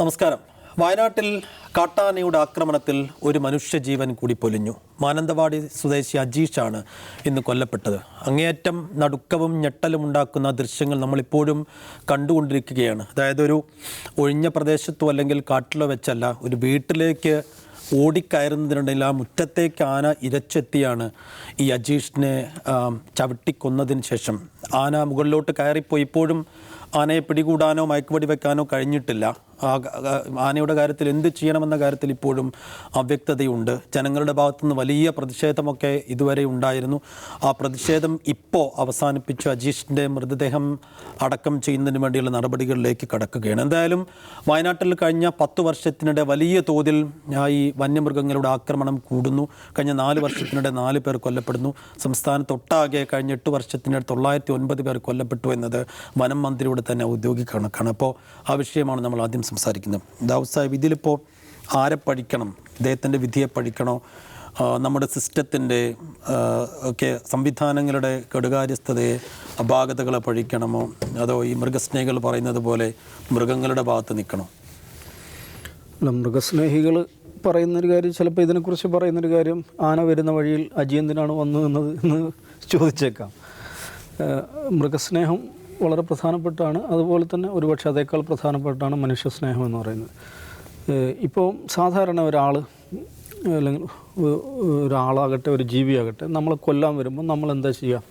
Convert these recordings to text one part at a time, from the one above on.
നമസ്കാരം. വയനാട്ടിൽ കാട്ടാനയുടെ ആക്രമണത്തിൽ ഒരു മനുഷ്യജീവൻ കൂടി പൊലിഞ്ഞു. മാനന്തവാടി സ്വദേശി അജീഷാണ് ഇന്ന് കൊല്ലപ്പെട്ടത്. അങ്ങേയറ്റം നടുക്കവും ഞെട്ടലും ഉണ്ടാക്കുന്ന ദൃശ്യങ്ങൾ നമ്മളിപ്പോഴും കണ്ടുകൊണ്ടിരിക്കുകയാണ്. അതായത് ഒരു ഒഴിഞ്ഞ പ്രദേശത്തോ അല്ലെങ്കിൽ കാട്ടിലോ വെച്ചല്ല ഒരു വീട്ടിലേക്ക് ഓടിക്കയറുന്നതിനിടയിൽ ആ മുറ്റത്തേക്ക് ആന ഇരച്ചെത്തിയാണ് ഈ അജീഷിനെ ചവിട്ടിക്കൊന്നതിന് ശേഷം. ആന മുകളിലോട്ട് കയറിപ്പോയി. ഇപ്പോഴും ആനയെ പിടികൂടാനോ മയക്കുപടി വെക്കാനോ കഴിഞ്ഞിട്ടില്ല. ആനയുടെ കാര്യത്തിൽ എന്ത് ചെയ്യണമെന്ന കാര്യത്തിൽ ഇപ്പോഴും അവ്യക്തതയുണ്ട് ജനങ്ങളുടെ ഭാഗത്തുനിന്ന് വലിയ പ്രതിഷേധമൊക്കെ ഇതുവരെ ഉണ്ടായിരുന്നു. ആ പ്രതിഷേധം ഇപ്പോൾ അവസാനിപ്പിച്ച് അജീഷിന്റെ മൃതദേഹം അടക്കം ചെയ്യുന്നതിന് വേണ്ടിയുള്ള നടപടികളിലേക്ക് കടക്കുകയാണ്. എന്തായാലും വയനാട്ടിൽ കഴിഞ്ഞ പത്ത് വർഷത്തിനിടെ വലിയ തോതിൽ ഈ വന്യമൃഗങ്ങളുടെ ആക്രമണം കൂടുന്നു. കഴിഞ്ഞ നാല് വർഷത്തിനിടെ നാല് പേർ കൊല്ലപ്പെടുന്നു. സംസ്ഥാനത്തൊട്ടാകെ കഴിഞ്ഞ എട്ട് വർഷത്തിനിടെ തൊള്ളായിരത്തി ഒൻപത് പേർ കൊല്ലപ്പെട്ടു എന്നത് വനം മന്ത്രിയുടെ തന്നെ ഔദ്യോഗിക കണക്കാണ്. അപ്പോൾ ആ വിഷയമാണ് നമ്മൾ ആദ്യം സംസാരിക്കുന്നത്. ദാവൂദ് സാഹിബ് ഇതിലിപ്പോൾ ആരെ പഠിക്കണം? ഇദ്ദേഹത്തിന്റെ വിധിയെ പഠിക്കണോ? നമ്മുടെ സിസ്റ്റത്തിന്റെ ഒക്കെ സംവിധാനങ്ങളുടെ കെടുകാര്യസ്ഥതയെ അപാകതകളെ പഠിക്കണമോ? അതോ ഈ മൃഗസ്നേഹികൾ പറയുന്നത് പോലെ മൃഗങ്ങളുടെ ഭാഗത്ത് നിൽക്കണോ? അല്ല മൃഗസ്നേഹികൾ പറയുന്നൊരു കാര്യം ചിലപ്പോൾ ഇതിനെക്കുറിച്ച് പറയുന്നൊരു കാര്യം ആന വരുന്ന വഴിയിൽ അജി എന്തിനാണ് വന്നു എന്ന് ചോദിച്ചേക്കാം മൃഗസ്നേഹം വളരെ പ്രധാനപ്പെട്ടാണ്. അതുപോലെ തന്നെ ഒരുപക്ഷെ അതേക്കാൾ പ്രധാനപ്പെട്ടാണ് മനുഷ്യസ്നേഹം എന്ന് പറയുന്നത്. ഇപ്പോൾ സാധാരണ ഒരാൾ അല്ലെങ്കിൽ ഒരാളാകട്ടെ ഒരു ജീവിയാകട്ടെ നമ്മളെ കൊല്ലാൻ വരുമ്പോൾ നമ്മൾ എന്താ ചെയ്യുക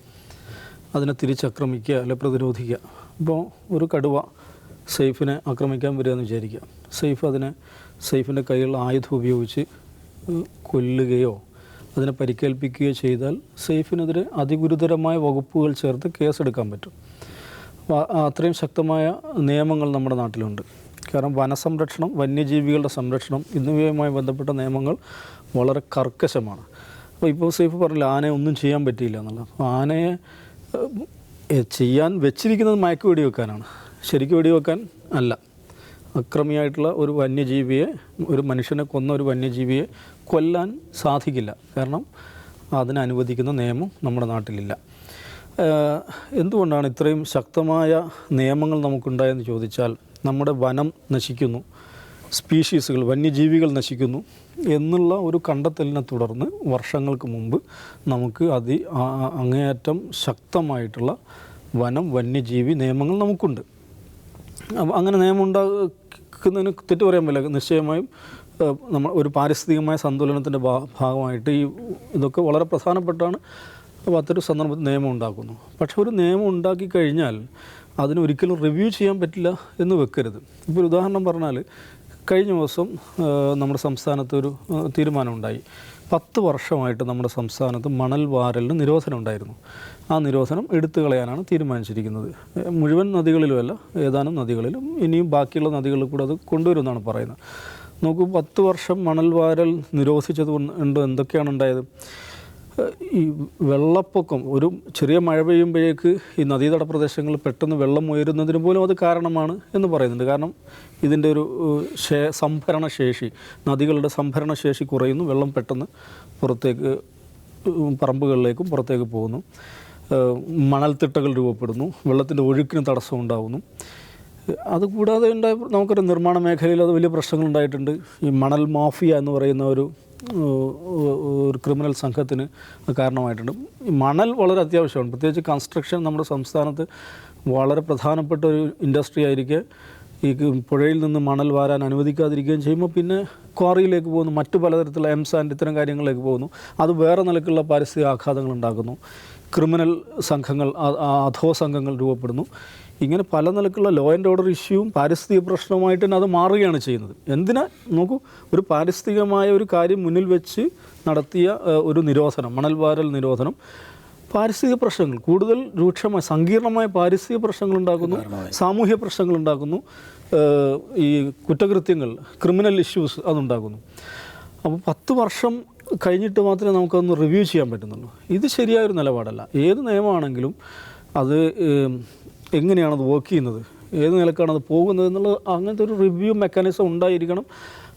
അതിനെ തിരിച്ചാക്രമിക്കുക അല്ലെ പ്രതിരോധിക്കുക. ഇപ്പോൾ ഒരു കടുവ സെയ്ഫിനെ ആക്രമിക്കാൻ വരികയെന്ന് വിചാരിക്കുക. സെയ്ഫ് അതിനെ സേഫിന്റെ കയ്യിലുള്ള ആയുധം ഉപയോഗിച്ച് കൊല്ലുകയോ അതിനെ പരിക്കേൽപ്പിക്കുകയോ ചെയ്താൽ സേഫിനെതിരെ അതിഗുരുതരമായ വകുപ്പുകൾ ചേർത്ത് കേസെടുക്കാൻ പറ്റും. അത്രയും ശക്തമായ നിയമങ്ങൾ നമ്മുടെ നാട്ടിലുണ്ട്. കാരണം വനസംരക്ഷണം വന്യജീവികളുടെ സംരക്ഷണം എന്നിവയുമായി ബന്ധപ്പെട്ട നിയമങ്ങൾ വളരെ കർക്കശമാണ്. അപ്പോൾ ഇപ്പോൾ സേഫ് പറഞ്ഞില്ല ആനയെ ഒന്നും ചെയ്യാൻ പറ്റിയില്ല എന്നുള്ളത്. അപ്പോൾ ആനയെ ചെയ്യാൻ വെച്ചിരിക്കുന്നത് മയക്ക് വെടിവെക്കാനാണ് ശരിക്കും വെടിവെക്കാൻ അല്ല. അക്രമിയായിട്ടുള്ള ഒരു വന്യജീവിയെ ഒരു മനുഷ്യനെ കൊന്ന ഒരു വന്യജീവിയെ കൊല്ലാൻ സാധിക്കില്ല. കാരണം അതിനനുവദിക്കുന്ന നിയമം നമ്മുടെ നാട്ടിലില്ല. എന്തുകൊണ്ടാണ് ഇത്രയും ശക്തമായ നിയമങ്ങൾ നമുക്കുണ്ടായെന്ന് ചോദിച്ചാൽ നമ്മുടെ വനം നശിക്കുന്നു സ്പീഷീസുകൾ വന്യജീവികൾ നശിക്കുന്നു എന്നുള്ള ഒരു കണ്ടെത്തലിനെ തുടർന്ന് വർഷങ്ങൾക്ക് മുമ്പ് നമുക്ക് അതി അങ്ങേയറ്റം ശക്തമായിട്ടുള്ള വനം വന്യജീവി നിയമങ്ങൾ നമുക്കുണ്ട്. അപ്പോൾ അങ്ങനെ നിയമം ഉണ്ടാക്കുന്നതിന് തെറ്റ് പറയാൻ പറ്റില്ല. നിശ്ചയമായും നമ്മൾ ഒരു പാരിസ്ഥിതികമായ സന്തുലനത്തിന്റെ ഭാഗമായിട്ട് ഈ ഇതൊക്കെ വളരെ പ്രധാനപ്പെട്ടാണ്. അപ്പോൾ അത്തരം സന്ദർഭത്തിൽ നിയമം ഉണ്ടാക്കുന്നു. പക്ഷെ ഒരു നിയമം ഉണ്ടാക്കി കഴിഞ്ഞാൽ അതിന് ഒരിക്കലും റിവ്യൂ ചെയ്യാൻ പറ്റില്ല എന്ന് വെക്കരുത്. ഇപ്പോൾ ഒരു ഉദാഹരണം പറഞ്ഞാൽ കഴിഞ്ഞ ദിവസം നമ്മുടെ സംസ്ഥാനത്ത് ഒരു തീരുമാനമുണ്ടായി പത്ത് വർഷമായിട്ട് നമ്മുടെ സംസ്ഥാനത്ത് മണൽ വാരലിന് നിരോധനം ഉണ്ടായിരുന്നു. ആ നിരോധനം എടുത്തു കളയാനാണ് തീരുമാനിച്ചിരിക്കുന്നത്. മുഴുവൻ നദികളിലുമല്ല ഏതാനും നദികളിലും ഇനിയും ബാക്കിയുള്ള നദികളിൽ കൂടെ അത് കൊണ്ടുവരുമെന്നാണ് പറയുന്നത്. നോക്കൂ പത്ത് വർഷം മണൽ വാരൽ നിരോധിച്ചത് കൊണ്ട് എന്തൊക്കെയാണ് ഉണ്ടായത്? ഈ വെള്ളപ്പൊക്കം ഒരു ചെറിയ മഴ പെയ്യുമ്പോഴേക്ക് ഈ നദീതട പ്രദേശങ്ങളിൽ പെട്ടെന്ന് വെള്ളം ഉയരുന്നതിന് പോലും അത് കാരണമാണ് എന്ന് പറയുന്നുണ്ട്. കാരണം ഇതിന്റെ ഒരു ശേ സംഭരണ ശേഷി നദികളുടെ സംഭരണശേഷി കുറയുന്നു. വെള്ളം പെട്ടെന്ന് പുറത്തേക്ക് പറമ്പുകളിലേക്കും പുറത്തേക്ക് പോകുന്നു. മണൽത്തിട്ടകൾ രൂപപ്പെടുന്നു. വെള്ളത്തിന്റെ ഒഴുക്കിന് തടസ്സം ഉണ്ടാകുന്നു അതുകൂടാതെ ഉണ്ടായ നമുക്കൊരു നിർമ്മാണ മേഖലയിൽ അത് വലിയ പ്രശ്നങ്ങളുണ്ടായിട്ടുണ്ട് ഈ മണൽ മാഫിയ എന്ന് പറയുന്ന ഒരു ഒരു ക്രിമിനൽ സംഘത്തിന് കാരണമായിട്ടുണ്ട്. മണൽ വളരെ അത്യാവശ്യമാണ്. പ്രത്യേകിച്ച് കൺസ്ട്രക്ഷൻ നമ്മുടെ സംസ്ഥാനത്ത് വളരെ പ്രധാനപ്പെട്ട ഒരു ഇൻഡസ്ട്രി ആയിരിക്കെ. ഈ പുഴയിൽ നിന്ന് മണൽ വാരാൻ അനുവദിക്കാതിരിക്കുകയും ചെയ്യുമ്പോൾ പിന്നെ ക്വാറിയിലേക്ക് പോകുന്നു. മറ്റു പലതരത്തിലുള്ള എം സാൻഡ് ഇത്തരം കാര്യങ്ങളിലേക്ക് പോകുന്നു. അത് വേറെ നിലക്കുള്ള പാരിസ്ഥിതിക ആഘാതങ്ങൾ ഉണ്ടാക്കുന്നു. ക്രിമിനൽ സംഘങ്ങൾ അധോ സംഘങ്ങൾ രൂപപ്പെടുന്നു. ഇങ്ങനെ പല നിലക്കുള്ള ലോ ആൻഡ് ഓർഡർ ഇഷ്യൂവും പാരിസ്ഥിതിക പ്രശ്നവുമായിട്ട് തന്നെ അത് മാറുകയാണ് ചെയ്യുന്നത്. എന്തിനാ? നോക്കൂ ഒരു പാരിസ്ഥിതികമായ ഒരു കാര്യം മുന്നിൽ വെച്ച് നടത്തിയ ഒരു നിരോധനം മണൽവാരൽ നിരോധനം. പാരിസ്ഥിതിക പ്രശ്നങ്ങൾ കൂടുതൽ രൂക്ഷമായ സങ്കീർണമായ പാരിസ്ഥിതിക പ്രശ്നങ്ങൾ ഉണ്ടാക്കുന്നു സാമൂഹ്യ പ്രശ്നങ്ങൾ ഉണ്ടാക്കുന്നു ഈ കുറ്റകൃത്യങ്ങൾ ക്രിമിനൽ ഇഷ്യൂസ് അതുണ്ടാക്കുന്നു അപ്പോൾ പത്ത് വർഷം കഴിഞ്ഞിട്ട് മാത്രമേ നമുക്കതൊന്ന് റിവ്യൂ ചെയ്യാൻ പറ്റുന്നുള്ളൂ. ഇത് ശരിയായൊരു നിലപാടല്ല. ഏത് നിയമമാണെങ്കിലും അത് ഏം, എങ്ങനെയാണ് അത് വർക്ക് ചെയ്യുന്നത്? ഏത് നിലക്കാണത് പോകുന്നത് എന്നുള്ളത് അങ്ങനത്തെ ഒരു റിവ്യൂ മെക്കാനിസം ഉണ്ടായിരിക്കണം.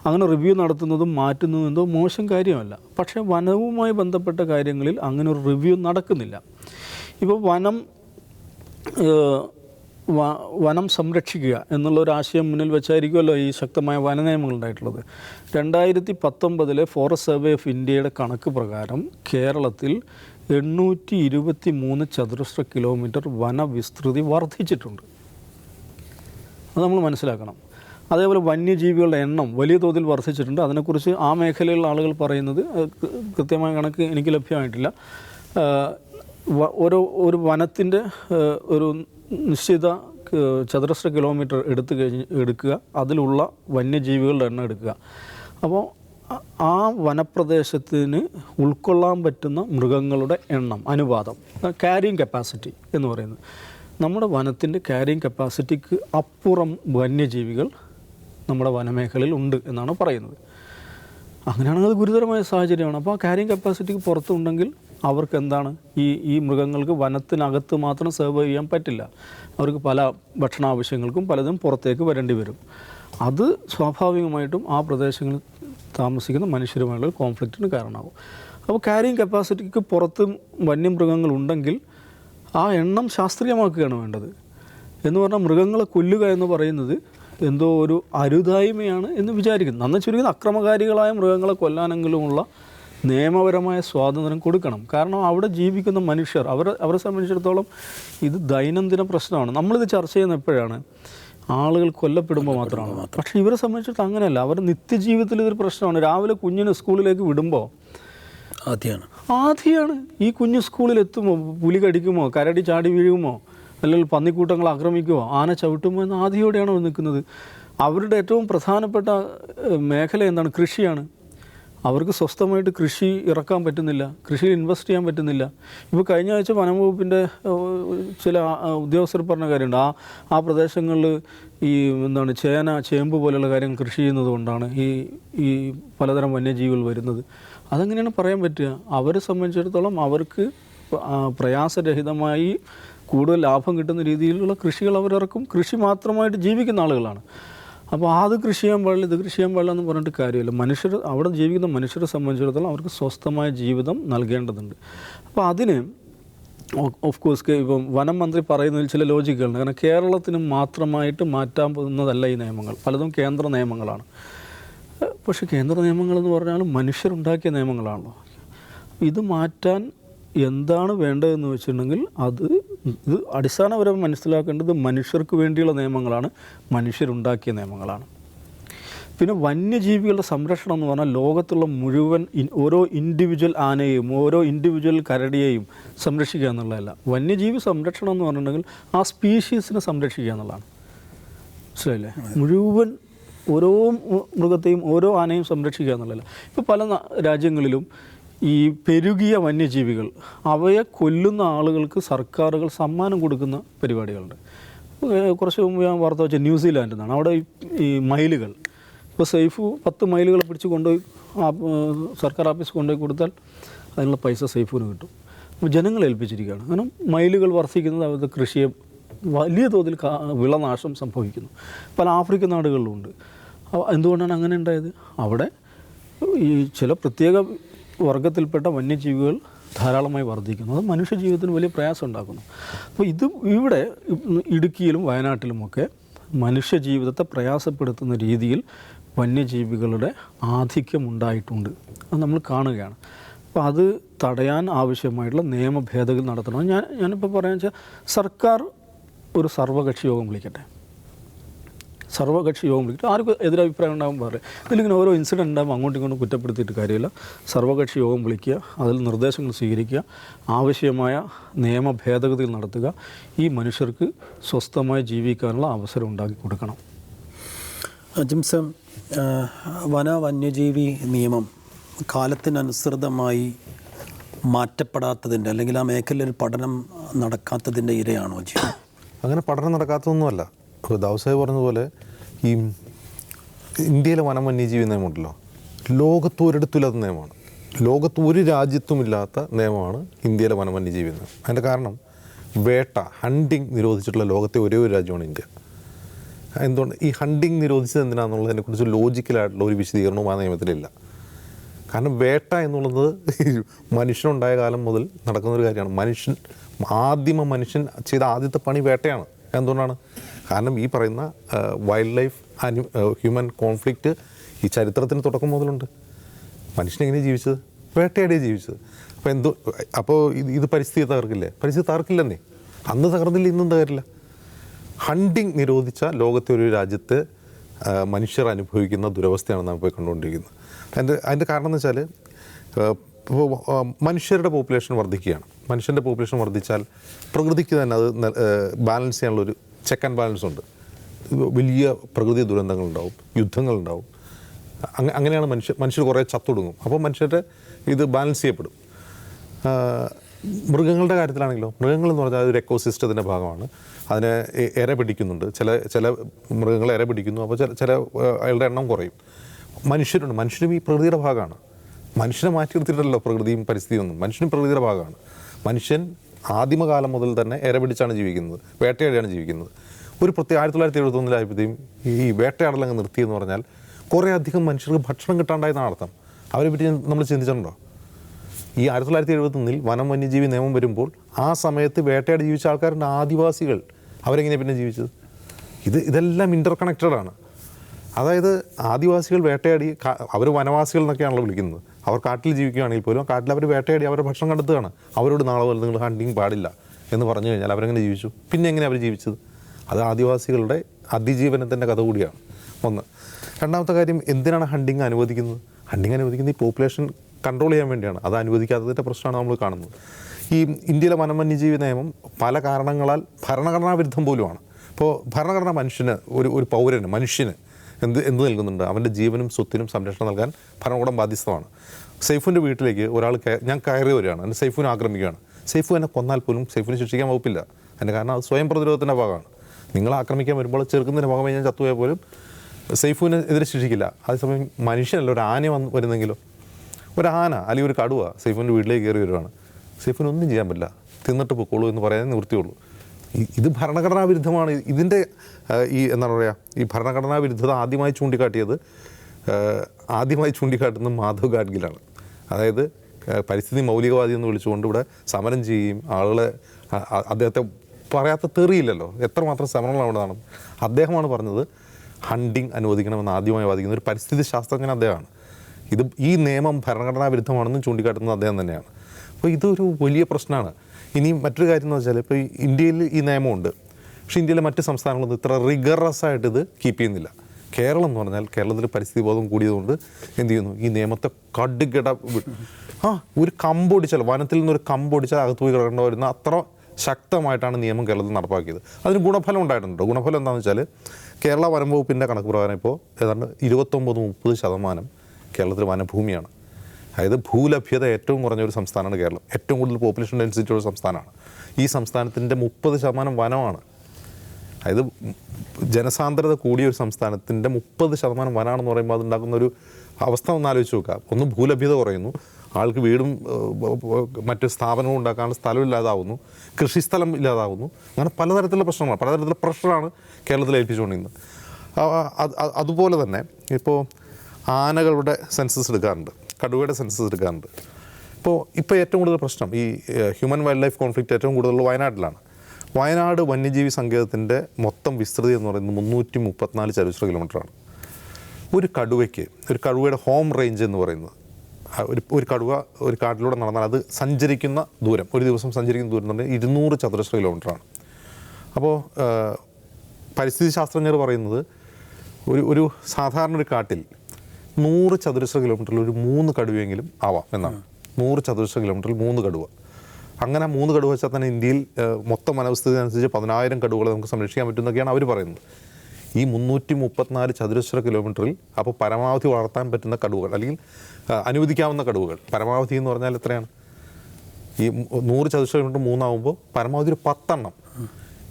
അങ്ങനെ റിവ്യൂ നടത്തുന്നതും മാറ്റുന്നതും എന്തോ മോശം കാര്യമല്ല. പക്ഷേ വനവുമായി ബന്ധപ്പെട്ട കാര്യങ്ങളിൽ അങ്ങനെ ഒരു റിവ്യൂ നടക്കുന്നില്ല. ഇപ്പോൾ വനം വനം സംരക്ഷിക്കുക എന്നുള്ള ഒരു ആശയം മുന്നിൽ വെച്ചായിരിക്കുമല്ലോ ഈ ശക്തമായ വന നിയമങ്ങൾ ഉണ്ടായിട്ടുള്ളത്. രണ്ടായിരത്തി പത്തൊമ്പതിലെ ഫോറസ്റ്റ് സർവേ ഓഫ് ഇന്ത്യയുടെ കണക്ക് പ്രകാരം കേരളത്തിൽ എണ്ണൂറ്റി ഇരുപത്തി മൂന്ന് ചതുരശ്ര കിലോമീറ്റർ വനവിസ്തൃതി വർദ്ധിച്ചിട്ടുണ്ട്. അത് നമ്മൾ മനസ്സിലാക്കണം. അതേപോലെ വന്യജീവികളുടെ എണ്ണം വലിയ തോതിൽ വർദ്ധിച്ചിട്ടുണ്ട്. അതിനെക്കുറിച്ച് ആ മേഖലയിലുള്ള ആളുകൾ പറയുന്നത് കൃത്യമായ കണക്ക് എനിക്ക് ലഭ്യമായിട്ടില്ല. ഓരോ ഒരു വനത്തിന്റെ ഒരു നിശ്ചിത ചതുരശ്ര കിലോമീറ്റർ എടുത്തു കഴിഞ്ഞ് എടുക്കുക. അതിലുള്ള വന്യജീവികളുടെ എണ്ണം എടുക്കുക. അപ്പോൾ ആ- വനപ്രദേശത്തിന് ഉൾക്കൊള്ളാൻ പറ്റുന്ന മൃഗങ്ങളുടെ എണ്ണം അനുപാതം ക്യാരിങ് കപ്പാസിറ്റി എന്ന് പറയുന്നത്. നമ്മുടെ വനത്തിന്റെ ക്യാരിങ് കപ്പാസിറ്റിക്ക് അപ്പുറം വന്യജീവികൾ നമ്മുടെ വനമേഖലയിൽ ഉണ്ട് എന്നാണ് പറയുന്നത്. അങ്ങനെയാണെങ്കിൽ അത് ഗുരുതരമായ സാഹചര്യമാണ്. അപ്പോൾ ആ ക്യാരിങ് കപ്പാസിറ്റിക്ക് പുറത്തുണ്ടെങ്കിൽ അവർക്ക് എന്താണ്? ഈ ഈ മൃഗങ്ങൾക്ക് വനത്തിനകത്ത് മാത്രം സെർവ് ചെയ്യാൻ പറ്റില്ല. അവർക്ക് പല ഭക്ഷണാവശ്യങ്ങൾക്കും പലതും പുറത്തേക്ക് വരേണ്ടി വരും. അത് സ്വാഭാവികമായിട്ടും ആ പ്രദേശങ്ങളിൽ താമസിക്കുന്ന മനുഷ്യരുമായുള്ള കോൺഫ്ലിക്റ്റിന് കാരണമാകും. അപ്പോൾ ക്യാരിങ് കപ്പാസിറ്റിക്ക് പുറത്ത് വന്യമൃഗങ്ങൾ ഉണ്ടെങ്കിൽ ആ എണ്ണം ശാസ്ത്രീയമാക്കുകയാണ് വേണ്ടത്. എന്ന് പറഞ്ഞാൽ മൃഗങ്ങളെ കൊല്ലുക എന്ന് പറയുന്നത് എന്തോ ഒരു അരുതായ്മയാണ് എന്ന് വിചാരിക്കുന്നു. നന്ന ചുരുങ്ങിയത് അക്രമകാരികളായ മൃഗങ്ങളെ കൊല്ലാനെങ്കിലുമുള്ള നിയമപരമായ സ്വാതന്ത്ര്യം കൊടുക്കണം. കാരണം അവിടെ ജീവിക്കുന്ന മനുഷ്യർ അവരെ അവരെ സംബന്ധിച്ചിടത്തോളം ഇത് ദൈനംദിന പ്രശ്നമാണ്. നമ്മളിത് ചർച്ച ചെയ്യുന്ന എപ്പോഴാണ്? ആളുകൾ കൊല്ലപ്പെടുമ്പോൾ മാത്രമാണ്. പക്ഷേ ഇവരെ സംബന്ധിച്ചിടത്ത് അങ്ങനെയല്ല. അവർ നിത്യജീവിതത്തിൽ ഇതൊരു പ്രശ്നമാണ്. രാവിലെ കുഞ്ഞിനെ സ്കൂളിലേക്ക് വിടുമ്പോൾ ആദ്യമാണ് ആദ്യമാണ് ഈ കുഞ്ഞ് സ്കൂളിൽ എത്തുമോ പുലി കടിക്കുമോ? കരടി ചാടി വീഴുമോ? അല്ലെങ്കിൽ പന്നിക്കൂട്ടങ്ങൾ ആക്രമിക്കുമോ? ആന ചവിട്ടുമോ എന്ന് ആദ്യയോടെയാണ് അവർ നിൽക്കുന്നത്. അവരുടെ ഏറ്റവും പ്രധാനപ്പെട്ട മേഖല എന്താണ്? കൃഷിയാണ്. അവർക്ക് സ്വസ്ഥമായിട്ട് കൃഷി ഇറക്കാൻ പറ്റുന്നില്ല കൃഷിയിൽ ഇൻവെസ്റ്റ് ചെയ്യാൻ പറ്റുന്നില്ല. ഇപ്പോൾ കഴിഞ്ഞ ആഴ്ച വനംവകുപ്പിന്റെ ചില ഉദ്യോഗസ്ഥർ പറഞ്ഞ കാര്യമുണ്ട്. ആ ആ പ്രദേശങ്ങളിൽ ഈ എന്താണ് ചേന ചേമ്പ് പോലെയുള്ള കാര്യങ്ങൾ കൃഷി ചെയ്യുന്നത് കൊണ്ടാണ് ഈ ഈ പലതരം വന്യജീവികൾ വരുന്നത്. അതെങ്ങനെയാണ് പറയാൻ പറ്റുക? അവരെ സംബന്ധിച്ചിടത്തോളം അവർക്ക് പ്രയാസരഹിതമായി കൂടുതൽ ലാഭം കിട്ടുന്ന രീതിയിലുള്ള കൃഷികൾ അവരിറക്കും. കൃഷി മാത്രമായിട്ട് ജീവിക്കുന്ന ആളുകളാണ്. അപ്പോൾ അത് കൃഷി ചെയ്യാൻ പാടില്ല ഇത് കൃഷി ചെയ്യാൻ പാടില്ല എന്ന് പറഞ്ഞിട്ട് കാര്യമില്ല. മനുഷ്യർ അവിടെ ജീവിക്കുന്ന മനുഷ്യരെ സംബന്ധിച്ചിടത്തോളം അവർക്ക് സ്വസ്ഥമായ ജീവിതം നൽകേണ്ടതുണ്ട്. അപ്പോൾ അതിന് ഓഫ് കോഴ്സ് ഇപ്പം വനം മന്ത്രി പറയുന്നതിൽ ചില ലോജിക്കുകളുണ്ട് കാരണം കേരളത്തിന് മാത്രമായിട്ട് മാറ്റാൻ പോകുന്നതല്ല ഈ നിയമങ്ങൾ. പലതും കേന്ദ്ര നിയമങ്ങളാണ്. പക്ഷേ കേന്ദ്ര നിയമങ്ങളെന്ന് പറഞ്ഞാൽ മനുഷ്യരുണ്ടാക്കിയ നിയമങ്ങളാണല്ലോ. ഇത് മാറ്റാൻ എന്താണ് വേണ്ടതെന്ന് വെച്ചിട്ടുണ്ടെങ്കിൽ അത് ഇത് അടിസ്ഥാനപരമായി മനസ്സിലാക്കേണ്ടത് മനുഷ്യർക്ക് വേണ്ടിയുള്ള നിയമങ്ങളാണ്. മനുഷ്യരുണ്ടാക്കിയ നിയമങ്ങളാണ്. പിന്നെ വന്യജീവികളുടെ സംരക്ഷണം എന്ന് പറഞ്ഞാൽ ലോകത്തുള്ള മുഴുവൻ ഓരോ ഇൻഡിവിജ്വൽ ആനയെയും ഓരോ ഇൻഡിവിജ്വൽ കരടിയെയും സംരക്ഷിക്കുക എന്നുള്ളതല്ല. വന്യജീവി സംരക്ഷണം എന്ന് പറഞ്ഞിട്ടുണ്ടെങ്കിൽ ആ സ്പീഷീസിനെ സംരക്ഷിക്കുക എന്നുള്ളതാണ്. മനസ്സിലായില്ലേ? മുഴുവൻ ഓരോ മൃഗത്തെയും ഓരോ ആനയും സംരക്ഷിക്കുക എന്നുള്ളതല്ല. ഇപ്പോൾ പല രാജ്യങ്ങളിലും ഈ പെരുകിയ വന്യജീവികൾ അവയെ കൊല്ലുന്ന ആളുകൾക്ക് സർക്കാരുകൾ സമ്മാനം കൊടുക്കുന്ന പരിപാടികളുണ്ട്. കുറച്ച് മുമ്പ് ഞാൻ വാർത്ത വെച്ച ന്യൂസിലാൻഡിൽ നിന്നാണ് അവിടെ ഈ- മൈലുകൾ ഇപ്പോൾ സേഫ് പത്ത് മൈലുകൾ പിടിച്ച് കൊണ്ടുപോയി സർക്കാർ ഓഫീസ് കൊണ്ടുപോയി കൊടുത്താൽ അതിനുള്ള പൈസ സേഫിന് കിട്ടും. അപ്പോൾ ജനങ്ങളെ ഏൽപ്പിച്ചിരിക്കുകയാണ്. കാരണം മൈലുകൾ വർദ്ധിക്കുന്നത് അവരുടെ കൃഷിയെ വലിയ തോതിൽ വിളനാശം സംഭവിക്കുന്നു. പല ആഫ്രിക്കൻ നാടുകളിലുണ്ട് എന്തുകൊണ്ടാണ് അങ്ങനെ ഉണ്ടായത്? അവിടെ ഈ ചില പ്രത്യേക വർഗത്തിൽപ്പെട്ട വന്യജീവികൾ ധാരാളമായി വർദ്ധിക്കുന്നു. അത് മനുഷ്യ ജീവിതത്തിന് വലിയ പ്രയാസം ഉണ്ടാക്കുന്നു അപ്പോൾ ഇത് ഇവിടെ ഇടുക്കിയിലും വയനാട്ടിലുമൊക്കെ മനുഷ്യ ജീവിതത്തെ പ്രയാസപ്പെടുത്തുന്ന രീതിയിൽ വന്യജീവികളുടെ ആധിക്യം ഉണ്ടായിട്ടുണ്ട് അത് നമ്മൾ കാണുകയാണ്. അപ്പോൾ അത് തടയാൻ ആവശ്യമായിട്ടുള്ള നിയമ ഭേദഗതി നടത്തണം. ഞാൻ ഞാനിപ്പോൾ പറയാന്ന് വെച്ചാൽ സർക്കാർ ഒരു സർവകക്ഷി യോഗം വിളിക്കട്ടെ. സർവകക്ഷി യോഗം വിളിക്കും. ആർക്കും എതിരഭിപ്രായം ഉണ്ടാകും പറയും ഇതിലിങ്ങനെ ഓരോ ഇൻസിഡന്റ് ഉണ്ടാകുമ്പോൾ അങ്ങോട്ടും ഇങ്ങോട്ടും കുറ്റപ്പെടുത്തിയിട്ട് കാര്യമില്ല. സർവകക്ഷി യോഗം വിളിക്കുക അതിൽ നിർദ്ദേശങ്ങൾ സ്വീകരിക്കുക ആവശ്യമായ നിയമ ഭേദഗതികൾ നടത്തുക ഈ മനുഷ്യർക്ക് സ്വസ്ഥമായി ജീവിക്കാനുള്ള അവസരം ഉണ്ടാക്കി കൊടുക്കണം. ജിംസം വന വന്യജീവി നിയമം കാലത്തിനനുസൃതമായി മാറ്റപ്പെടാത്തതിന്റെ അല്ലെങ്കിൽ ആ മേഖലയിൽ പഠനം നടക്കാത്തതിന്റെ ഇരയാണോ ജീവൻ അങ്ങനെ പഠനം നടക്കാത്തതൊന്നുമല്ല. ദാവസാഹി പറഞ്ഞതുപോലെ ഈ ഇന്ത്യയിലെ വനം വന്യജീവി നിയമമുണ്ടല്ലോ. ലോകത്ത് ഒരിടത്തുമില്ലാത്ത നിയമമാണ്. ലോകത്ത് ഒരു രാജ്യത്തുമില്ലാത്ത നിയമമാണ് ഇന്ത്യയിലെ വനം വന്യജീവി നിയമം അതിന്റെ കാരണം വേട്ട ഹണ്ടിങ് നിരോധിച്ചിട്ടുള്ള ലോകത്തെ ഒരേ ഒരു രാജ്യമാണ് ഇന്ത്യ. എന്തുകൊണ്ട്? ഈ ഹണ്ടിങ് നിരോധിച്ചത് എന്തിനാണെന്നുള്ളതിനെക്കുറിച്ച് ലോജിക്കലായിട്ടുള്ള ഒരു വിശദീകരണവും ആ നിയമത്തിലില്ല. കാരണം വേട്ട എന്നുള്ളത് മനുഷ്യനുണ്ടായ കാലം മുതൽ നടക്കുന്ന ഒരു കാര്യമാണ്. മനുഷ്യൻ ആദ്യമ മനുഷ്യൻ ചെയ്ത ആദ്യത്തെ പണി വേട്ടയാണ്. എന്തുകൊണ്ടാണ്? കാരണം ഈ പറയുന്ന വൈൽഡ് ലൈഫ് ഹ്യൂമൻ കോൺഫ്ലിക്റ്റ് ഈ ചരിത്രത്തിന് തുടക്കം മുതലുണ്ട്. മനുഷ്യൻ എങ്ങനെയാണ് ജീവിച്ചത്? വേട്ടയാടിയാണ് ജീവിച്ചത്. അപ്പോൾ എന്തോ അപ്പോൾ ഇത് ഇത് പരിസ്ഥിതി തകർക്കില്ലേ? പരിസ്ഥിതി തകർക്കില്ലെന്നേ. അന്ന് തകർന്നില്ല ഇന്നും തകരില്ല. ഹണ്ടിങ് നിരോധിച്ച ലോകത്തെ ഒരു രാജ്യത്ത് മനുഷ്യർ അനുഭവിക്കുന്ന ദുരവസ്ഥയാണ് നാം ഇപ്പോൾ കണ്ടുകൊണ്ടിരിക്കുന്നത്. അതിന്റെ അതിന്റെ കാരണം എന്ന് വെച്ചാൽ മനുഷ്യരുടെ പോപ്പുലേഷൻ വർദ്ധിക്കുകയാണ്. മനുഷ്യന്റെ പോപ്പുലേഷൻ വർദ്ധിച്ചാൽ പ്രകൃതിക്ക് തന്നെ അത് ബാലൻസ് ചെയ്യാനുള്ളൊരു ചെക്ക് ആൻഡ് ബാലൻസ് ഉണ്ട്. വലിയ പ്രകൃതി ദുരന്തങ്ങളുണ്ടാവും യുദ്ധങ്ങളുണ്ടാവും. അങ്ങ അങ്ങനെയാണ് മനുഷ്യർ മനുഷ്യർ കുറേ ചത്തൊടുങ്ങും. അപ്പോൾ മനുഷ്യരുടെ ഇത് ബാലൻസ് ചെയ്യപ്പെടും. മൃഗങ്ങളുടെ കാര്യത്തിലാണെങ്കിലോ മൃഗങ്ങൾ എന്ന് പറഞ്ഞാൽ ഒരു എക്കോസിസ്റ്റത്തിന്റെ ഭാഗമാണ്. അതിനെ ഇര പിടിക്കുന്നുണ്ട്. ചില ചില മൃഗങ്ങളെ ഇര പിടിക്കുന്നു. അപ്പോൾ ചില ചില അയാളുടെ എണ്ണം കുറയും. മനുഷ്യരുണ്ട്. മനുഷ്യരും ഈ പ്രകൃതിയുടെ ഭാഗമാണ്. മനുഷ്യനെ മാറ്റി നിർത്തിയിട്ടല്ലോ പ്രകൃതിയും പരിസ്ഥിതിയും ഒന്നും. മനുഷ്യനും പ്രകൃതിയുടെ ഭാഗമാണ്. മനുഷ്യൻ ആദിമകാലം മുതൽ തന്നെ ഇര പിടിച്ചാണ് ജീവിക്കുന്നത് വേട്ടയാടിയാണ് ജീവിക്കുന്നത്. ഒരു പ്രത്യേക ആയിരത്തി തൊള്ളായിരത്തി എഴുപത്തൊന്നിലായപ്പോഴത്തേക്കും ഈ വേട്ടയാടലങ്ങ് നിർത്തിയെന്ന് പറഞ്ഞാൽ കുറേ അധികം മനുഷ്യർക്ക് ഭക്ഷണം കിട്ടാണ്ടായെന്നാണ് അർത്ഥം. അവരെ പറ്റി നമ്മൾ ചിന്തിച്ചിട്ടുണ്ടോ? ഈ ആയിരത്തി തൊള്ളായിരത്തി എഴുപത്തൊന്നിൽ വനം വന്യജീവി നിയമം വരുമ്പോൾ ആ സമയത്ത് വേട്ടയാടി ജീവിച്ച ആൾക്കാരുടെ ആദിവാസികൾ. അവരെങ്ങനെ പിന്നെ ജീവിച്ചത്? ഇത് ഇതെല്ലാം ഇന്റർ കണക്റ്റഡ് ആണ്. അതായത് ആദിവാസികൾ വേട്ടയാടി അവർ വനവാസികൾ എന്നൊക്കെയാണല്ലോ വിളിക്കുന്നത്. അവർ കാട്ടിൽ ജീവിക്കുകയാണെങ്കിൽ പോലും കാട്ടിൽ അവർ വേട്ടയാടി അവരുടെ ഭക്ഷണം കണ്ടെത്തുകയാണ്. അവരോട് നാളെ പോലെ നിങ്ങൾ ഹണ്ടിങ് പാടില്ല എന്ന് പറഞ്ഞു കഴിഞ്ഞാൽ അവരെങ്ങനെ ജീവിച്ചു? പിന്നെ എങ്ങനെ അവർ ജീവിച്ചത്? അത് ആദിവാസികളുടെ അതിജീവനത്തിന്റെ കഥ കൂടിയാണ്. ഒന്ന്. രണ്ടാമത്തെ കാര്യം എന്തിനാണ് ഹണ്ടിങ് അനുവദിക്കുന്നത്? ഹണ്ടിങ് അനുവദിക്കുന്നത് ഈ പോപ്പുലേഷൻ കൺട്രോൾ ചെയ്യാൻ വേണ്ടിയാണ്. അത് അനുവദിക്കാത്തതിന്റെ പ്രശ്നമാണ് നമ്മൾ കാണുന്നത്. ഈ ഇന്ത്യയിലെ വനവന്യജീവി നിയമം പല കാരണങ്ങളാൽ ഭരണഘടനാ വിരുദ്ധം പോലുമാണ്. ഇപ്പോൾ ഭരണഘടന മനുഷ്യന് ഒരു ഒരു പൗരന് മനുഷ്യന് എന്ത് എന്ത് നൽകുന്നുണ്ട്? അവന്റെ ജീവനും സ്വത്തിനും സംരക്ഷണം നൽകാൻ ഭരണകൂടം ബാധ്യസ്ഥമാണ്. സൈഫുവിന്റെ വീട്ടിലേക്ക് ഒരാൾ ഞാൻ കയറി വരികയാണ്. എന്റെ സൈഫുവിനെ ആക്രമിക്കുകയാണ്. സൈഫു എന്നെ കൊന്നാൽ പോലും സൈഫിനെ ശിക്ഷിക്കാൻ വകുപ്പില്ല. അതിന്റെ കാരണം അത് സ്വയം പ്രതിരോധത്തിന്റെ ഭാഗമാണ്. നിങ്ങൾ ആക്രമിക്കാൻ വരുമ്പോൾ ചെറുക്കുന്നതിന്റെ ഭാഗമായി ഞാൻ ചത്തുപോയാൽ പോലും സൈഫുവിനെ എതിരെ ശിക്ഷിക്കില്ല. അതേസമയം മനുഷ്യനല്ല ഒരു ആന വന്ന് വരുന്നെങ്കിലോ? ഒരു ആന അല്ലെങ്കിൽ ഒരു കടുവ സൈഫുവിന്റെ വീട്ടിലേക്ക് കയറി വരുവാണ്. സൈഫിനൊന്നും ചെയ്യാൻ പറ്റില്ല. തിന്നിട്ട് പൊക്കോളൂ എന്ന് പറയാൻ നിവൃത്തിയുള്ളൂ. ഇത് ഭരണഘടനാ വിരുദ്ധമാണ്. ഇതിന്റെ ഈ എന്താണ് പറയുക ഈ ഭരണഘടനാ വിരുദ്ധത ആദ്യമായി ചൂണ്ടിക്കാട്ടിയത് ആദ്യമായി ചൂണ്ടിക്കാട്ടുന്നത് മാധവ് ഗാഡ്ഗിലാണ്. അതായത് പരിസ്ഥിതി മൗലികവാദി എന്ന് വിളിച്ചുകൊണ്ട് ഇവിടെ സമരം ചെയ്യുകയും ആളുകളെ അദ്ദേഹത്തെ പറയാത്ത തെറിയില്ലല്ലോ. എത്രമാത്രം സമരങ്ങളാണ് അവിടെ നടന്നു അദ്ദേഹമാണ് പറഞ്ഞത് ഹണ്ടിങ് അനുവദിക്കണമെന്ന് ആദ്യമായി വാദിക്കുന്ന ഒരു പരിസ്ഥിതി ശാസ്ത്രജ്ഞൻ അദ്ദേഹമാണ്. ഇത് ഈ നിയമം ഭരണഘടനാ വിരുദ്ധമാണെന്നും ചൂണ്ടിക്കാട്ടുന്നത് അദ്ദേഹം തന്നെയാണ്. അപ്പോൾ ഇതൊരു വലിയ പ്രശ്നമാണ്. ഇനി മറ്റൊരു കാര്യം എന്ന് വെച്ചാൽ ഇപ്പോൾ ഇന്ത്യയിൽ ഈ നിയമമുണ്ട്. പക്ഷേ ഇന്ത്യയിലെ മറ്റ് സംസ്ഥാനങ്ങളൊന്നും ഇത്ര റിഗറസ് ആയിട്ട് ഇത് കീപ്പ് ചെയ്യുന്നില്ല. കേരളം എന്ന് പറഞ്ഞാൽ കേരളത്തിൽ പരിസ്ഥിതി ബോധം കൂടിയതുകൊണ്ട് എന്ത് ചെയ്യുന്നു? ഈ നിയമത്തെ കടുകിട ആ ഒരു കമ്പൊടിച്ചാൽ വനത്തിൽ നിന്നൊരു കമ്പൊടിച്ചാൽ അകത്ത് പോയി കിടക്കേണ്ട വരുന്ന അത്ര ശക്തമായിട്ടാണ് നിയമം കേരളത്തിൽ നടപ്പാക്കിയത്. അതിന് ഗുണഫലം ഉണ്ടായിട്ടുണ്ട്. ഗുണഫലം എന്താണെന്ന് വെച്ചാൽ കേരള വനം വകുപ്പിന്റെ കണക്ക് പ്രകാരം ഇപ്പോൾ ഏതാണ്ട് ഇരുപത്തൊമ്പത് മുപ്പത് ശതമാനം കേരളത്തിൽ വനഭൂമിയാണ്. അതായത് ഭൂലഭ്യത ഏറ്റവും കുറഞ്ഞ ഒരു സംസ്ഥാനമാണ് കേരളം. ഏറ്റവും കൂടുതൽ പോപ്പുലേഷൻ ഡെൻസിറ്റി ഉള്ള സംസ്ഥാനമാണ്. ഈ സംസ്ഥാനത്തിന്റെ മുപ്പത് ശതമാനം വനമാണ്. അതായത് ജനസാന്ദ്രത കൂടിയ ഒരു സംസ്ഥാനത്തിന്റെ മുപ്പത് ശതമാനം വനമാണെന്ന് പറയുമ്പോൾ അതുണ്ടാക്കുന്ന ഒരു അവസ്ഥ ഒന്ന് ആലോചിച്ച് നോക്കുക. ഒന്ന് ഭൂലഭ്യത കുറയുന്നു. ആൾക്ക് വീടും മറ്റു സ്ഥാപനവും ഉണ്ടാക്കാനുള്ള സ്ഥലം ഇല്ലാതാവുന്നു. കൃഷിസ്ഥലം ഇല്ലാതാവുന്നു. അങ്ങനെ പലതരത്തിലുള്ള പ്രശ്നങ്ങളാണ്. പലതരത്തിലുള്ള പ്രഷറാണ് കേരളത്തിൽ ഏൽപ്പിച്ചുകൊണ്ടിരുന്നത്. അതുപോലെ തന്നെ ഇപ്പോൾ ആനകളുടെ സെൻസസ് എടുക്കാറുണ്ട്. കടുവയുടെ സെൻസസ് എടുക്കാറുണ്ട്. ഇപ്പോൾ ഇപ്പോൾ ഏറ്റവും കൂടുതൽ പ്രശ്നം ഈ ഹ്യൂമൻ വൈൽഡ് ലൈഫ് കോൺഫ്ലിക്റ്റ് ഏറ്റവും കൂടുതൽ വയനാട്ടിലാണ്. വയനാട് വന്യജീവി സങ്കേതത്തിന്റെ മൊത്തം വിസ്തൃതി എന്ന് പറയുന്നത് മുന്നൂറ്റി മുപ്പത്തിനാല് ചതുരശ്ര കിലോമീറ്ററാണ് ഒരു കടുവയ്ക്ക് ഒരു കടുവയുടെ ഹോം റേഞ്ച് എന്ന് പറയുന്നത് ഒരു ഒരു കടുവ ഒരു കാട്ടിലൂടെ നടന്നാൽ അത് സഞ്ചരിക്കുന്ന ദൂരം ഒരു ദിവസം സഞ്ചരിക്കുന്ന ദൂരം എന്ന് പറഞ്ഞാൽ ഇരുന്നൂറ് ചതുരശ്ര കിലോമീറ്ററാണ് അപ്പോൾ പരിസ്ഥിതി ശാസ്ത്രജ്ഞർ പറയുന്നത് ഒരു ഒരു സാധാരണ ഒരു കാട്ടിൽ നൂറ് ചതുരശ്ര കിലോമീറ്ററിൽ ഒരു മൂന്ന് കടുവയെങ്കിലും ആവാം എന്നാണ്. നൂറ് ചതുരശ്ര കിലോമീറ്ററിൽ മൂന്ന് കടുവ. അങ്ങനെ മൂന്ന് കടുവ വെച്ചാൽ തന്നെ ഇന്ത്യയിൽ മൊത്തം വനവസ്ഥിതി അനുസരിച്ച് പതിനായിരം കടുവകളെ നമുക്ക് സംരക്ഷിക്കാൻ പറ്റുമെന്നൊക്കെയാണ് അവർ പറയുന്നത്. ഈ മുന്നൂറ്റി മുപ്പത്തിനാല് ചതുരശ്ര കിലോമീറ്ററിൽ അപ്പോൾ പരമാവധി വളർത്താൻ പറ്റുന്ന കടുവകൾ അല്ലെങ്കിൽ അനുവദിക്കാവുന്ന കടുവകൾ. പരമാവധി എന്ന് പറഞ്ഞാൽ എത്രയാണ്? ഈ നൂറ് ചതുരശ്ര കിലോമീറ്റർ മൂന്നാവുമ്പോൾ പരമാവധി ഒരു പത്തെണ്ണം.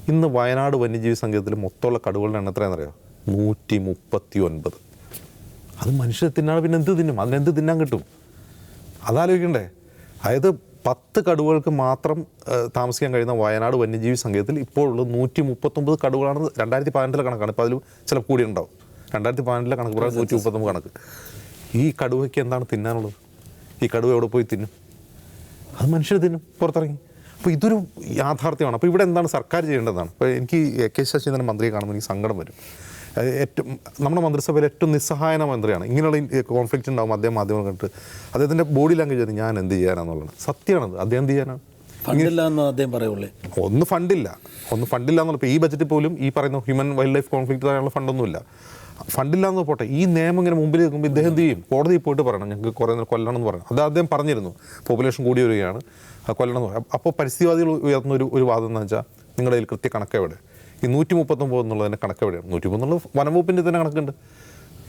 ഇന്ന് വയനാട് വന്യജീവി സങ്കേതത്തിൽ മൊത്തമുള്ള കടുവകളുടെ എണ്ണം എത്രയാണെന്നറിയോ? നൂറ്റി മുപ്പത്തി ഒൻപത് അത് മനുഷ്യർ തിന്നാണ് പിന്നെ എന്ത് തിന്നും? അതിനെന്ത് തിന്നാൻ കിട്ടും? അതാലോചിക്കണ്ടേ. അതായത് പത്ത് കടുവകൾക്ക് മാത്രം താമസിക്കാൻ കഴിയുന്ന വയനാട് വന്യജീവി സങ്കേതത്തിൽ ഇപ്പോഴുള്ളത് നൂറ്റി മുപ്പത്തൊമ്പത് കടുവകളാണ് രണ്ടായിരത്തി പതിനെട്ടിലെ കണക്കാണ്. ഇപ്പോൾ അതിൽ ചില കൂടി ഉണ്ടാവും രണ്ടായിരത്തി പതിനെട്ടിലെ കണക്ക് പറയാൻ നൂറ്റി മുപ്പത്തൊമ്പത് കണക്ക്. ഈ കടുവയ്ക്ക് എന്താണ് തിന്നാനുള്ളത്? ഈ കടുവ എവിടെ പോയി തിന്നും? അത് മനുഷ്യർ തിന്നും പുറത്തിറങ്ങി. അപ്പോൾ ഇതൊരു യാഥാർത്ഥ്യമാണ്. അപ്പോൾ ഇവിടെ എന്താണ് സർക്കാർ ചെയ്യേണ്ടതാണ് അപ്പോൾ എനിക്ക് എ കെ ശശീന്ദ്രൻ മന്ത്രിയെ കാണുമ്പോൾ എനിക്ക് സങ്കടം വരും. ഏറ്റവും നമ്മുടെ മന്ത്രിസഭയിൽ ഏറ്റവും നിസ്സഹായന മന്ത്രിയാണ്. ഇങ്ങനെയുള്ള കോൺഫ്ലിക്റ്റ് ഉണ്ടാകും അദ്ദേഹം മാധ്യമം കണ്ടിട്ട് അദ്ദേഹത്തിന്റെ ബോഡി ലാംഗ്വേജ് ഞാൻ എന്ത് ചെയ്യാനാണെന്നുള്ളത് സത്യമാണത്. അദ്ദേഹം എന്ത് ചെയ്യാനാണ്? ഫണ്ടില്ല എന്ന് അദ്ദേഹം പറയുള്ളേ? ഒന്ന് ഫണ്ടില്ല. ഒന്ന് ഫണ്ടില്ല എന്നുള്ള ഇപ്പോൾ ഈ ബജറ്റിൽ പോലും ഈ പറയുന്ന ഹ്യൂമൻ വൈൽഡ് ലൈഫ് കോൺഫ്ലിക്റ്റ് തരാനുള്ള ഫണ്ടൊന്നുമില്ല. ഫണ്ടില്ല എന്ന് പോട്ടെ ഈ നിയമം ഇങ്ങനെ മുമ്പിൽ നിൽക്കുമ്പോൾ ഇദ്ദേഹം എന്ത് ചെയ്യും? കോടതിയിൽ പോയിട്ട് പറയണം ഞങ്ങൾക്ക് കുറേ നേരം കൊല്ലണം എന്ന് പറയണം. അത് അദ്ദേഹം പറഞ്ഞിരുന്നു. പോപ്പുലേഷൻ കൂടി വരികയാണ് അത് കൊല്ലണം എന്ന് പറയാം അപ്പോൾ പരിസ്ഥിതിവാദികൾ ഉയർന്ന ഒരു ഒരു വാദം എന്ന് വെച്ചാൽ നിങ്ങളുടെ കൃത്യ കണക്ക് എവിടെ ഈ നൂറ്റി മുപ്പത്തൊമ്പത് എന്നുള്ളതിന്റെ കണക്ക് എവിടെയാണ്? നൂറ്റി മുപ്പത്തൊമ്പത് വനംവകുപ്പിന്റെ തന്നെ കണക്കുണ്ട്.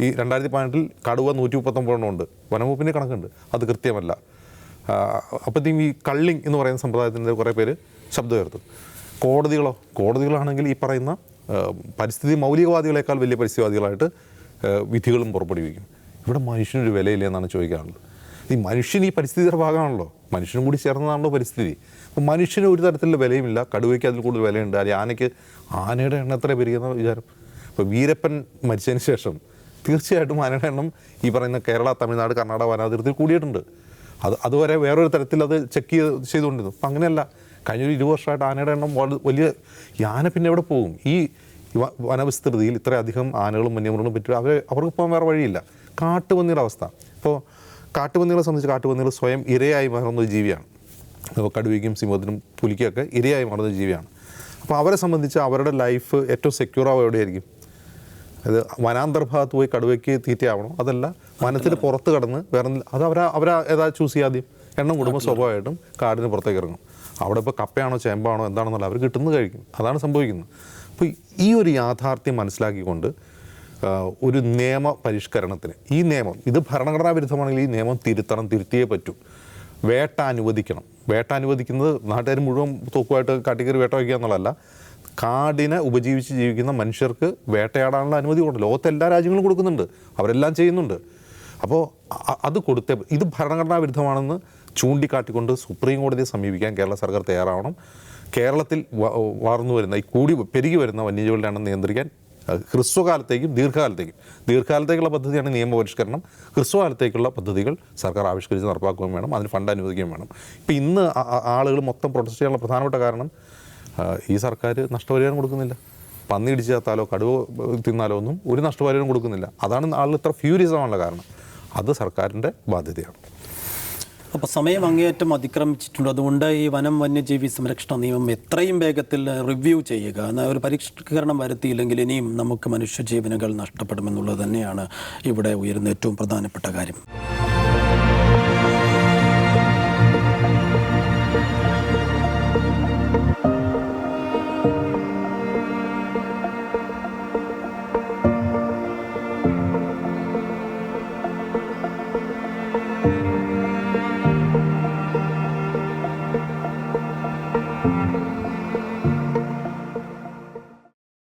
ഈ രണ്ടായിരത്തി പതിനെട്ടിൽ കടുവ നൂറ്റി മുപ്പത്തൊമ്പതെണ്ണം ഉണ്ട്. വനംവകുപ്പിന്റെ കണക്കുണ്ട്. അത് കൃത്യമല്ല. അപ്പോഴത്തേക്കും ഈ കള്ളിങ് എന്ന് പറയുന്ന സമ്പ്രദായത്തിന്റെ കുറേ പേര് ശബ്ദം ഉയർത്തും കോടതികളോ കോടതികളാണെങ്കിൽ ഈ പറയുന്ന പരിസ്ഥിതി മൗലികവാദികളെക്കാൾ വലിയ പരിസ്ഥിതിവാദികളായിട്ട് വിധികളും പുറപ്പെടുവിക്കും. ഇവിടെ മനുഷ്യനൊരു വിലയില്ല എന്നാണ് ചോദിക്കാറുള്ളത്. ഈ മനുഷ്യൻ ഈ പരിസ്ഥിതിയുടെ ഭാഗമാണല്ലോ. മനുഷ്യനും കൂടി ചേർന്നതാണല്ലോ പരിസ്ഥിതി. അപ്പോൾ മനുഷ്യന് ഒരു തരത്തിലുള്ള വിലയുമില്ല. കടുവയ്ക്ക് അതിൽ കൂടുതൽ വിലയുണ്ട്. അല്ലെങ്കിൽ ആനയ്ക്ക് ആനയുടെ എണ്ണം എത്ര പെരുകുന്ന വിചാരം? ഇപ്പോൾ വീരപ്പൻ മരിച്ചതിന് ശേഷം തീർച്ചയായിട്ടും ആനയുടെ എണ്ണം ഈ പറയുന്ന കേരള തമിഴ്നാട് കർണാടക വനാതിർത്തിയിൽ കൂടിയിട്ടുണ്ട്. അത് അതുവരെ വേറൊരു തരത്തിൽ അത് ചെക്ക് ചെയ്ത് ചെയ്തുകൊണ്ടിരുന്നു. അപ്പം അങ്ങനെയല്ല. കഴിഞ്ഞ ഒരു ഇരുപത് വർഷമായിട്ട് ആനയുടെ എണ്ണം വലിയ ആന പിന്നെ എവിടെ പോകും? ഈ വനവിസ്തൃതിയിൽ ഇത്രയധികം ആനകളും വന്യമൃഗങ്ങളും പറ്റും അവർ അവർക്ക് പോകാൻ വേറെ വഴിയില്ല. കാട്ടുപന്നിയുടെ അവസ്ഥ. ഇപ്പോൾ കാട്ടുപന്നികളെ സംബന്ധിച്ച് കാട്ടുപന്നികൾ സ്വയം ഇരയായി മാറുന്ന ഒരു ജീവിയാണ്. കടുവയ്ക്കും സിംഹത്തിനും പുലിക്കൊക്കെ ഇരയായി മാറുന്ന ജീവിയാണ്. അപ്പോൾ അവരെ സംബന്ധിച്ച് അവരുടെ ലൈഫ് ഏറ്റവും സെക്യൂർ ആവുക എവിടെയായിരിക്കും? അത് വനാന്തർഭാഗത്ത് പോയി കടുവയ്ക്ക് തീറ്റയാവണം? അതല്ല വനത്തിന് പുറത്ത് കടന്ന് വേറെ അത് അവരാ അവരാ ഏതാ ചൂസ് ചെയ്യാതെയും എണ്ണം കൂടുമ്പോൾ സ്വാഭാവികമായിട്ടും കാടിന് പുറത്തേക്ക് ഇറങ്ങും. അവിടെ ഇപ്പോൾ കപ്പയാണോ ചേമ്പാണോ എന്താണെന്നല്ല അവർ കിട്ടുന്നത് കഴിക്കും. അതാണ് സംഭവിക്കുന്നത്. അപ്പോൾ ഈ ഒരു യാഥാർത്ഥ്യം മനസ്സിലാക്കിക്കൊണ്ട് ഒരു നിയമ പരിഷ്കരണത്തിന് ഈ നിയമം ഇത് ഭരണഘടനാ വിരുദ്ധമാണെങ്കിൽ ഈ നിയമം തിരുത്തണം തിരുത്തിയേ പറ്റൂ. വേട്ട അനുവദിക്കണം. വേട്ട അനുവദിക്കുന്നത് നാട്ടുകാർ മുഴുവൻ തോക്കുമായിട്ട് കാട്ടിക്കറി വേട്ട വയ്ക്കുക എന്നുള്ളതല്ല. കാടിനെ ഉപജീവിച്ച് ജീവിക്കുന്ന മനുഷ്യർക്ക് വേട്ടയാടാനുള്ള അനുമതി കൊടുക്കും ലോകത്തെ എല്ലാ രാജ്യങ്ങളും കൊടുക്കുന്നുണ്ട്. അവരെല്ലാം ചെയ്യുന്നുണ്ട്. അപ്പോൾ അത് കൊടുത്തേ ഇത് ഭരണഘടനാ വിരുദ്ധമാണെന്ന് ചൂണ്ടിക്കാട്ടിക്കൊണ്ട് സുപ്രീം കോടതിയെ സമീപിക്കാൻ കേരള സർക്കാർ തയ്യാറാവണം. കേരളത്തിൽ വളർന്നു വരുന്ന ഈ കൂടി പെരുകി വരുന്ന വന്യജീവികളുടെ എണ്ണം നിയന്ത്രിക്കാൻ ഹ്രസ്വകാലത്തേക്കും ദീർഘകാലത്തേക്കും. ദീർഘകാലത്തേക്കുള്ള പദ്ധതിയാണ് നിയമപരിഷ്കരണം. ഹ്രസ്വകാലത്തേക്കുള്ള പദ്ധതികൾ സർക്കാർ ആവിഷ്കരിച്ച് നടപ്പാക്കുകയും വേണം അതിന് ഫണ്ട് അനുവദിക്കുകയും വേണം. ഇപ്പം ഇന്ന് ആളുകൾ മൊത്തം പ്രൊട്ടസ്റ്റ് ചെയ്യാനുള്ള പ്രധാനപ്പെട്ട കാരണം ഈ സർക്കാർ നഷ്ടപരിഹാരം കൊടുക്കുന്നില്ല. പന്നി ഇടിച്ച് ചത്താലോ കടുവ തിന്നാലോ ഒന്നും ഒരു നഷ്ടപരിഹാരം കൊടുക്കുന്നില്ല. അതാണ് ആളുകൾ ഇത്ര ഫ്യൂരിയസ് ആവാനുള്ള കാരണം. അത് സർക്കാരിന്റെ ബാധ്യതയാണ്. അപ്പോൾ സമയം അങ്ങേയറ്റം അതിക്രമിച്ചിട്ടുണ്ട്. അതുകൊണ്ട് ഈ വനം വന്യജീവി സംരക്ഷണ നിയമം എത്രയും വേഗത്തിൽ റിവ്യൂ ചെയ്യുക. എന്നാൽ ഒരു പരിഷ്കരണം വരുത്തിയില്ലെങ്കിൽ ഇനിയും നമുക്ക് മനുഷ്യജീവനുകൾ നഷ്ടപ്പെടുമെന്നുള്ളത് തന്നെയാണ് ഇവിടെ ഉയരുന്ന ഏറ്റവും പ്രധാനപ്പെട്ട കാര്യം.